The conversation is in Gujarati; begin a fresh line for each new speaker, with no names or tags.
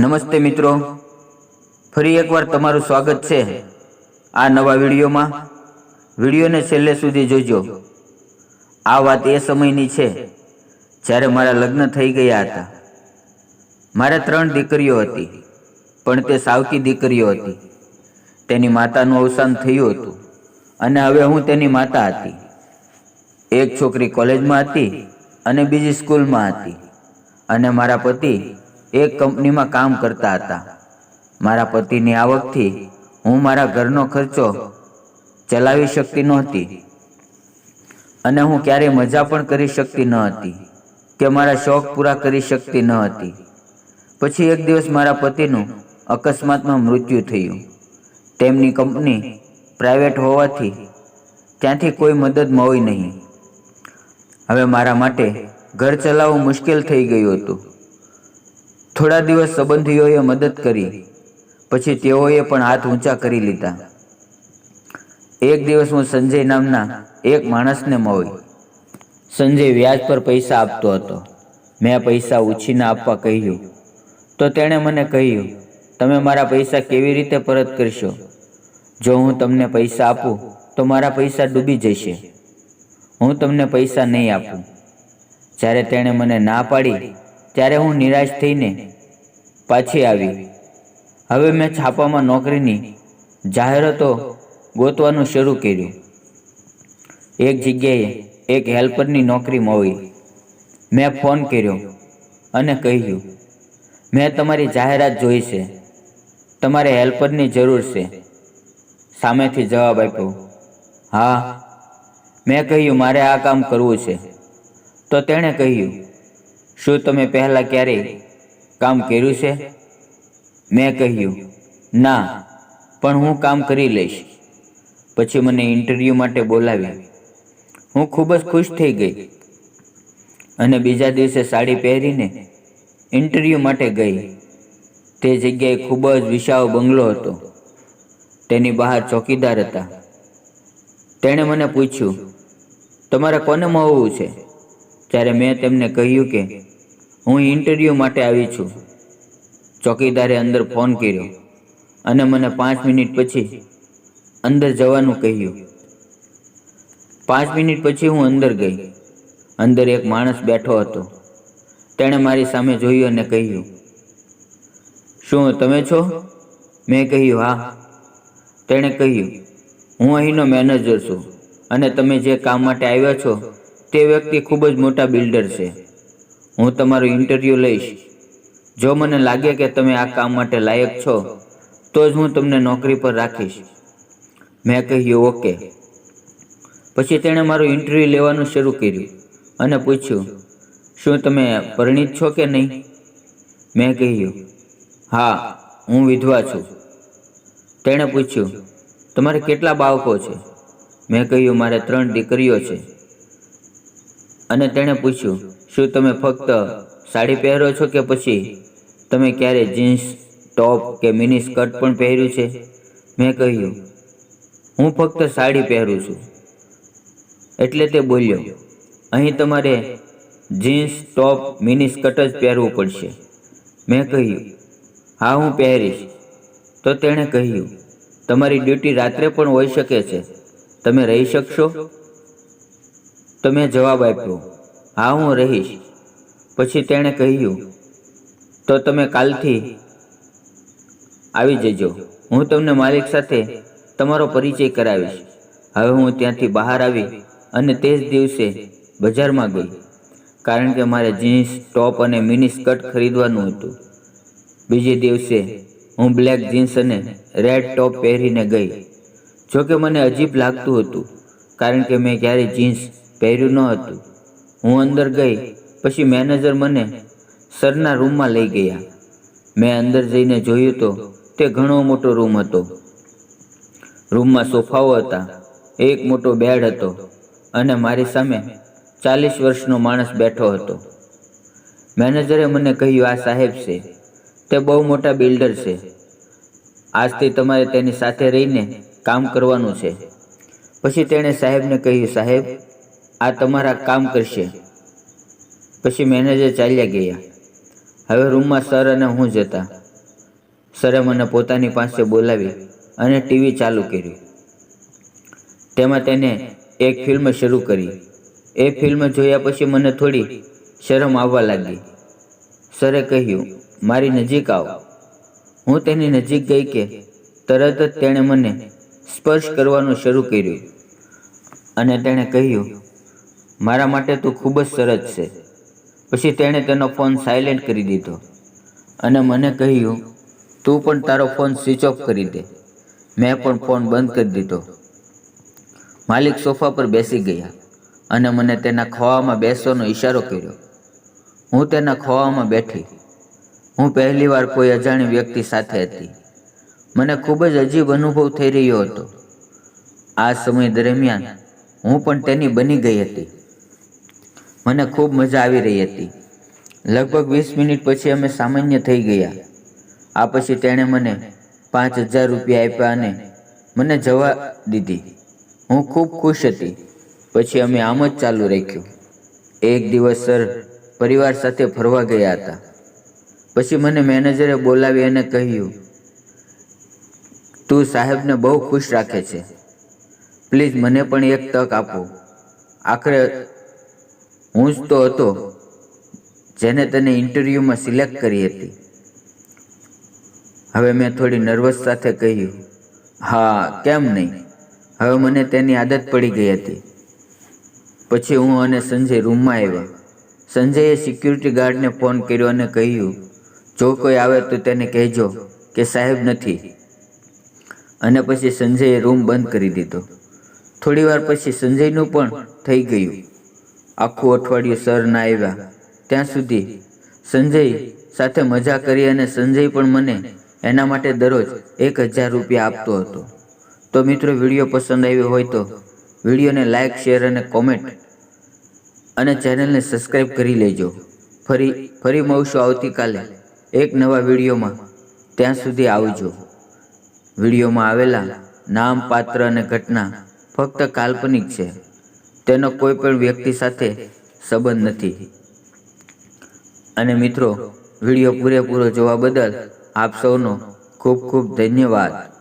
નમસ્તે મિત્રો. ફરી એકવાર તમારું સ્વાગત છે આ નવા વિડીયોમાં. વિડીયોને છેલ્લે સુધી જોજો. આ વાત એ સમયની છે જ્યારે મારા લગ્ન થઈ ગયા હતા. મારે ત્રણ દીકરીઓ હતી, પણ તે સાવકી દીકરીઓ હતી. તેની માતાનું અવસાન થયું હતું અને હવે હું તેની માતા હતી. એક છોકરી કોલેજમાં હતી અને બીજી સ્કૂલમાં હતી અને મારા પતિ એક કંપનીમાં કામ કરતા હતા. મારા પતિની આવકથી હું મારા ઘરનો ખર્ચો ચલાવી શકતી નહોતી અને હું ક્યારેય મજા પણ કરી શકતી ન હતી કે મારા શોખ પૂરા કરી શકતી ન હતી. પછી એક દિવસ મારા પતિનું અકસ્માતમાં મૃત્યુ થયું. તેમની કંપની પ્રાઇવેટ હોવાથી ત્યાંથી કોઈ મદદ મળી નહીં. હવે મારા માટે ઘર ચલાવવું મુશ્કેલ થઈ ગયું હતું. થોડા દિવસ સંબંધીઓએ મદદ કરી. પછી તેઓએ પણ હાથ ઊંચા કરી લીધા. એક દિવસ હું સંજય નામના એક માણસને મળી. સંજય વ્યાજ પર પૈસા આપતો હતો. મેં પૈસા ઉછીને આપવા કહ્યું. તો તેણે મને કહ્યું, તમે મારા પૈસા કેવી રીતે પરત કરશો? જો હું તમને પૈસા આપું, તો મારા પૈસા ડૂબી જશે. હું તમને પૈસા નહીં આપું. જ્યારે તેણે મને ના પાડી ત્યારે હું નિરાશ થઈને પાછી આવી. હવે મેં છાપામાં નોકરીની જાહેરાતો ગોતવાનું શરૂ કર્યું. એક જગ્યાએ એક હેલ્પરની નોકરી મળી. મેં ફોન કર્યો અને કહ્યું, મેં તમારી જાહેરાત જોઈ છે. તમારે હેલ્પરની જરૂર છે. સામેથી જવાબ આપ્યો, હા. મેં કહ્યું, મારે આ કામ કરવું છે. તો તેણે કહ્યું શું તમે પહેલાં ક્યારેય કામ કર્યું છે? મેં કહ્યું, ના, પણ હું કામ કરી લઈશ. પછી મને ઇન્ટરવ્યૂ માટે બોલાવી. હું ખૂબ જ ખુશ થઈ ગઈ અને બીજા દિવસે સાડી પહેરીને ઇન્ટરવ્યૂ માટે ગઈ. તે જગ્યાએ ખૂબ જ વિશાળ બંગલો હતો. તેની બહાર ચોકીદાર હતા. તેણે મને પૂછ્યું, તમારે કોને મળવું છે? ત્યારે મેં તેમને કહ્યું કે હું ઇન્ટરવ્યૂ માટે આવી છું. ચોકીદારે અંદર ફોન કર્યો અને મને પાંચ મિનિટ પછી અંદર જવાનું કહ્યું. પાંચ મિનિટ પછી હું અંદર ગઈ. અંદર એક માણસ બેઠો હતો. તેણે મારી સામે જોયું અને કહ્યું, શું તમે છો? મેં કહ્યું, હા. તેણે કહ્યું, હું અહીંનો મેનેજર છું અને તમે જે કામ માટે આવ્યા છો તે વ્યક્તિ ખૂબ જ મોટા બિલ્ડર છે. હું તમારું ઇન્ટરવ્યૂ લઈશ. જો મને લાગે કે તમે આ કામ માટે લાયક છો, તો જ હું તમને નોકરી પર રાખીશ. મેં કહ્યું, ઓકે. પછી તેણે મારું ઇન્ટરવ્યૂ લેવાનું શરૂ કર્યું અને પૂછ્યું, શું તમે પરિણિત છો કે નહીં? મેં કહ્યું, હા, હું વિધવા છું. તેણે પૂછ્યું, તમારે કેટલા બાળકો છે? મેં કહ્યું, મારે ત્રણ દીકરીઓ છે. અને તેણે પૂછ્યું શું તમે ફક્ત સાડી પહેરો છો કે પછી તમે ક્યારે જીન્સ, ટોપ કે મિની સ્કર્ટ પણ પહેર્યું છે? મેં કહ્યું, હું ફક્ત સાડી પહેરું છું. એટલે તે બોલ્યો, અહીં તમારે જીન્સ, ટોપ, મિની સ્કર્ટ જ પહેરવું પડશે. મેં કહ્યું, હા, હું પહેરીશ. તો તેણે કહ્યું, તમારી ડ્યુટી રાત્રે પણ હોઈ શકે છે. તમે રહી શકશો? તો મેં જવાબ આપ્યો હા, હું રહીશ. પછી તેણે કહ્યું, તો તમે કાલથી આવી જજો. હું તમને માલિક સાથે તમારો પરિચય કરાવીશ. હવે હું ત્યાંથી બહાર આવી અને તે જ દિવસે બજારમાં ગઈ. કારણ કે મારે જીન્સ, ટોપ અને મિની સ્કર્ટ ખરીદવાનું હતું. બીજે દિવસે હું બ્લેક જીન્સ અને રેડ ટોપ પહેરીને ગઈ. જોકે મને અજીબ લાગતું હતું, કારણ કે મેં ક્યારેય જીન્સ પહેર્યું ન હતું. હું અંદર ગઈ, પછી મેનેજર મને સરના રૂમમાં લઈ ગયા. મેં અંદર જઈને જોયું તો તે ઘણો મોટો રૂમ હતો. રૂમમાં સોફાઓ હતા, એક મોટો બેડ હતો અને મારી સામે ચાલીસ વર્ષનો માણસ બેઠો હતો. મેનેજરે મને કહ્યું, આ સાહેબ છે. તે બહુ મોટા બિલ્ડર છે. આજથી તમારે તેની સાથે રહીને કામ કરવાનું છે. પછી તેણે સાહેબને કહ્યું, સાહેબ આ તમારા કામ કરશે. પછી મેનેજર ચાલ્યા ગયા. હવે રૂમમાં સર અને હું જતા. સરે મને પોતાની પાસે બોલાવી અને ટીવી ચાલુ કર્યું. તેમાં તેને એક ફિલ્મ શરૂ કરી. એ ફિલ્મ જોયા પછી મને થોડી શરમ આવવા લાગી. સરે કહ્યું, મારી નજીક આવો. હું તેની નજીક ગઈ કે તરત જ તેણે મને સ્પર્શ કરવાનું શરૂ કર્યું. અને તેણે કહ્યું મારા માટે તું ખૂબ જ સરસ છે. પછી તેણે તેનો ફોન સાયલેન્ટ કરી દીધો અને મને કહ્યું, તું પણ તારો ફોન સ્વિચ ઓફ કરી દે. મેં પણ ફોન બંધ કરી દીધો. માલિક સોફા પર બેસી ગયા અને મને તેના ખોવામાં બેસવાનો ઈશારો કર્યો. હું તેના ખોવામાં બેઠી. હું પહેલીવાર કોઈ અજાણી વ્યક્તિ સાથે હતી. મને ખૂબ જ અજીબ અનુભવ થઈ રહ્યો હતો. આ સમય દરમિયાન હું પણ તેની બની ગઈ હતી. મને ખૂબ મજા આવી રહી હતી. લગભગ વીસ મિનિટ પછી અમે સામાન્ય થઈ ગયા. આ પછી તેણે મને પાંચ હજાર રૂપિયા આપ્યા અને મને જવા દીધી. હું ખૂબ ખુશ હતી. પછી અમે આમ જ ચાલુ રાખ્યું. એક દિવસ સર, પરિવાર સાથે ફરવા ગયા હતા. પછી મને મેનેજરે બોલાવી અને કહ્યું, તું સાહેબને બહુ ખુશ રાખે છે. પ્લીઝ મને પણ એક તક આપો. આખરે હું જ તો હતો જેને તને ઇન્ટરવ્યૂમાં સિલેક્ટ કરી હતી. હવે મેં થોડી નર્વસ સાથે કહ્યું, હા, કેમ નહીં? હવે મને તેની આદત પડી ગઈ હતી. પછી હું અને સંજય રૂમમાં આવ્યા. સંજયે સિક્યુરિટી ગાર્ડને ફોન કર્યો અને કહ્યું, જો કોઈ આવે તો તેને કહેજો કે સાહેબ નથી. અને પછી સંજયે રૂમ બંધ કરી દીધો. થોડીવાર પછી સંજયનું પણ થઈ ગયું. આખું અઠવાડિયું સર ના આવ્યા. ત્યાં સુધી સંજય સાથે મજા કરી અને સંજય પણ મને એના માટે દરરોજ એક હજાર રૂપિયા આપતો હતો. તો મિત્રો, વીડિયો પસંદ આવ્યો હોય તો વિડીયોને લાઇક શેર અને કોમેન્ટ અને ચેનલને સબસ્ક્રાઈબ કરી લેજો. ફરી ફરી મળશું આવતીકાલે એક નવા વિડીયોમાં. ત્યાં સુધી આવજો. વિડીયોમાં આવેલા નામ, પાત્ર અને ઘટના ફક્ત કાલ્પનિક છે. તેનો કોઈ પણ વ્યક્તિ સાથે સંબંધ નથી. અને મિત્રો, વીડિયો પૂરેપૂરો જોવા બદલ આપ સૌનો ખૂબ ખૂબ ધન્યવાદ.